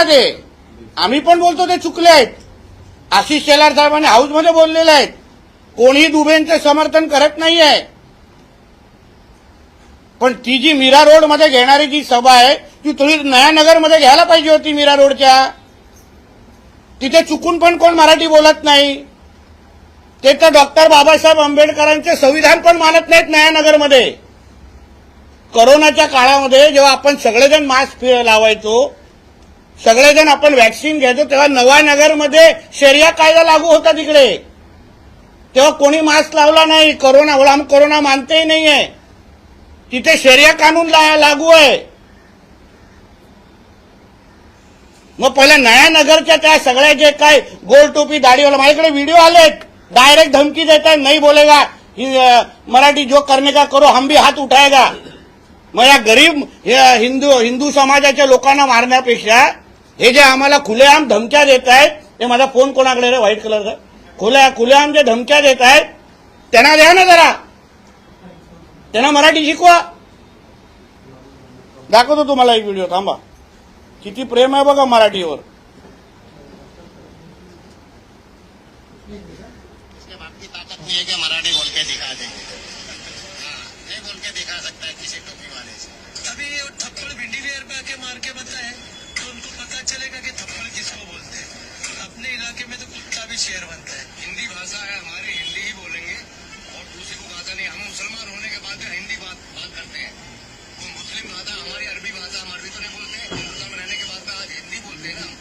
ना ते आम्ही पण बोलतो ते चुकले आहेत. आशिष शेलार साहेबांनी हाऊसमध्ये बोललेले आहेत. कोणी दुबेंचं समर्थन करत नाहीये. पण ती जी मीरा रोडमध्ये घेणारी जी सभा आहे ती तुम्ही नयानगरमध्ये घ्यायला पाहिजे होती मीरा रोडच्या. तिथे चुकून पण कोण मराठी बोलत नाही. ते तर डॉक्टर बाबासाहेब आंबेडकरांचे संविधान पण मानत नाहीत नयानगरमध्ये करोनाच्या काळामध्ये जेव्हा आपण सगळेजण मास्क लावायचो सगळेजण आपण व्हॅक्सिन घ्यायचो तेव्हा नवानगरमध्ये शरिया कायदा लागू होता तिकडे. तेव्हा कोणी मास्क लावला नाही कोरोना हम कोरोना मानतेही नाहीये. तिथे शरिया कानून लागू आहे. मग पहिल्या नयानगरच्या त्या सगळ्या जे काय गोल टोपी दाढीवाला माझ्याकडे व्हिडिओ आलेत. डायरेक्ट धमकी देत नाही बोलेगा. मराठी जो करणे का करो हम भी हात उठाएगा. मग या गरीब हिंदू हिंदू समाजाच्या लोकांना मारण्यापेक्षा हे जे आम्हाला खुलेआम धमक्या देत आहेत हे माझा फोन कोणाकडे रे? व्हाईट कलरचा. खुल्या खुलेआम जे धमक्या देत आहेत त्यांना द्या ना जरा. त्यांना मराठी शिकवा. दाखवतो तुम्हाला एक व्हिडिओ थांबा. किती प्रेम आहे बघा मराठीवर. मराठी बोल के दिखा देंगे हाँ नहीं बोल के दिखा सकता है किसी टोपी वाले से। अभी थप्पड़ भिंडी वेयर पे आके मार के बताए? तो पता चलेगा कि थप्पड़ किसको बोलते हैं। अपने इलाके में तो कुत्ता भी शेर बनता है। हिंदी भाषा है हमारी हिंदी ही बोलेंगे। और दूसरी को भाषा नहीं हम मुसलमान होने के बाद भी हिंदी बात बात करते हैं। वो मुस्लिम भाषा हमारी अरबी भाषा हम अरबी तो नहीं बोलते हिंदुस्तान में रहने के बाद आज हिंदी बोलते हैं ना हम।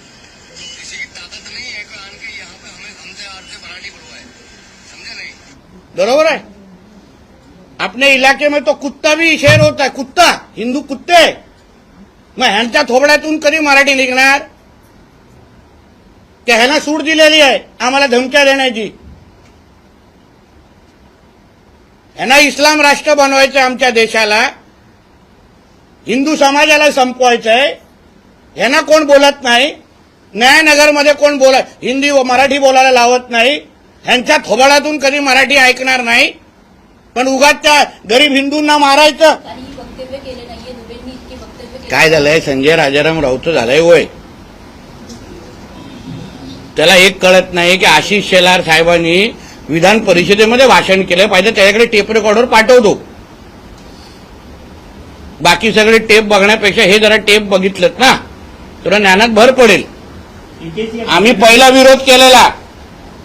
तो किसी की ताकत नहीं है कि आन के यहाँ पे हमें हमसे आर से मराठी बोलवाए। समझे नहीं? बरोबर है। अपने इलाके में तो कुत्ता भी शेर होता है। कुत्ता हिंदू कुत्ते। मग ह्यांच्या थोबड्यातून कधी मराठी निघणार? त्या ह्यांना सूट दिलेली आहे आम्हाला धमक्या देण्याची. ह्यांना इस्लाम राष्ट्र बनवायचं आमच्या देशाला. हिंदू समाजाला संपवायचंय. ह्यांना कोण बोलत नाही? न्यायनगरमध्ये कोण बोला हिंदी व मराठी बोलायला लावत नाही. ह्यांच्या थोबाडातून कधी मराठी ऐकणार नाही? पण उगाच त्या गरीब हिंदूंना मारायचं. काय झालंय? संजय राजाराम राऊत झालंय वय त्याला एक कळत नाही की आशिष शेलार साहेबांनी विधान परिषदेमध्ये भाषण केलं. पाहिजे त्याच्याकडे टेप रेकॉर्डवर पाठवतो. बाकी सगळे टेप बघण्यापेक्षा हे जरा टेप बघितलं ना. तुला ज्ञानात भर पडेल. आम्ही पहिला विरोध केलेला.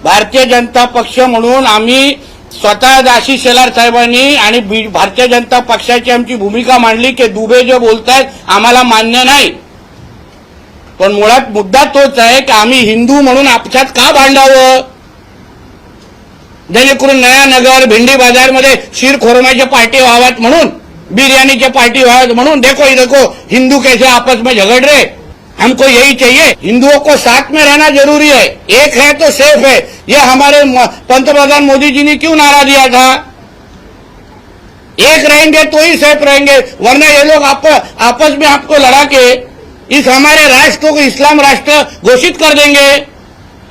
भारतीय जनता पक्ष म्हणून आम्ही स्वतः आशिष शेलार साहेबांनी आणि भारतीय जनता पक्षाची आमची भूमिका मांडली की दुबे जे बोलतायत आम्हाला मान्य नाही. पण मुळात मुद्दा तोच आहे की आम्ही हिंदू म्हणून आपच्यात का भांडावं? जेणेकरून नया नगर भेंडी बाजारमध्ये शीर खोरमाच्या पार्टी व्हाव्यात म्हणून बिर्याणीच्या पार्टी व्हाव्यात म्हणून देखो देखो हिंदू कैसे आपस में झगड़ रे. हमको यही चाहिए। हिंदुओं को साथ में रहना ज़रूरी है। एक है तो सेफ़ है। यह हमारे पंतप्रधान मोदी जी ने क्यों नारा दिया था? एक रहेंगे तो ही सेफ़ रहेंगे। वरना ये लोग आप, आपस में आपको लड़ा के इस हमारे राष्ट्र को इस्लाम राष्ट्र घोषित कर देंगे।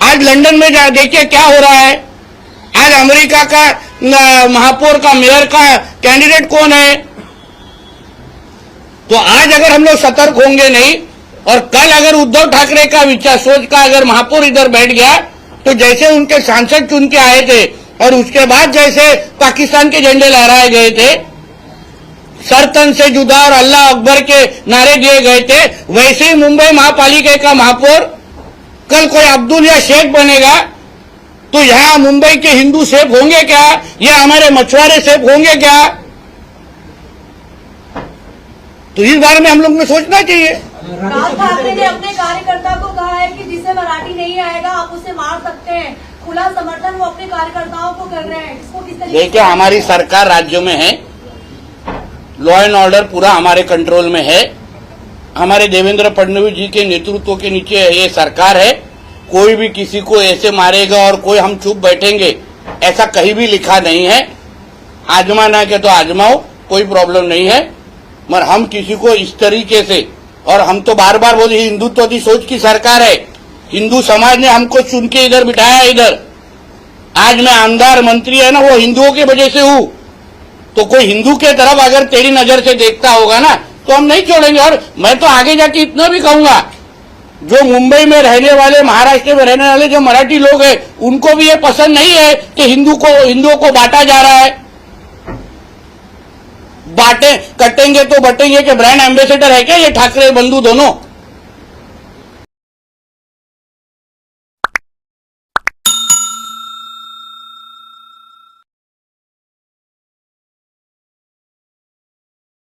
आज लंदन में जा देखिए क्या हो रहा है। आज अमेरिका का महापौर का मेयर का कैंडिडेट कौन है? तो आज अगर हम लोग सतर्क होंगे नहीं और कल अगर उद्धव ठाकरे का विचार, सोच का अगर महापौर इधर बैठ गया तो जैसे उनके सांसद चुन के आए थे, और उसके बाद जैसे पाकिस्तान के झंडे लहराए गए थे, सरतन से जुदा और अल्लाह अकबर के नारे दिए गए थे, वैसे ही मुंबई महापालिका का महापौर, कल कोई अब्दुल या शेख बनेगा तो यहाँ मुंबई के हिंदू सेफ़ होंगे क्या? या हमारे मछुआरे सेफ़ होंगे क्या? तो इस बारे में हम लोग में सोचना चाहिए। राज ठाकरे ने अपने कार्यकर्ता को कहा है कि जिसे मराठी नहीं आएगा आप उसे मार सकते हैं। खुला समर्थन वो अपने कार्यकर्ताओं को कर रहे हैं। इसको किस तरीके देखिए हमारी सरकार राज्यों में है। लॉ एंड ऑर्डर पूरा हमारे कंट्रोल में है। हमारे देवेंद्र फडणवीस जी के नेतृत्व के नीचे ये सरकार है। कोई भी किसी को ऐसे मारेगा और कोई हम चुप बैठेंगे ऐसा कहीं भी लिखा नहीं है। आजमाना के तो आजमाओ कोई प्रॉब्लम नहीं है। मगर हम किसी को इस तरीके से और हम तो बार बार बोले हिंदुत्व की सोच की सरकार है। हिंदू समाज ने हमको चुन के इधर बिठाया इधर। आज मैं आमदार मंत्री है ना, वो हिंदुओं की वजह से हूँ। तो कोई हिंदू के तरफ़ अगर तेरी नज़र से देखता होगा ना तो हम नहीं छोड़ेंगे। और मैं तो आगे जाके इतना भी कहूँगा, जो मुंबई में रहने वाले, महाराष्ट्र में रहने वाले जो मराठी लोग हैं, उनको भी ये पसंद नहीं है कि हिंदू को, हिंदुओं को बांटा जा रहा है। बाटे कटेंगे तो बटेंगे के ब्रांड एम्बेसडर है क्या? ये ठाकरे बंधु दोनों।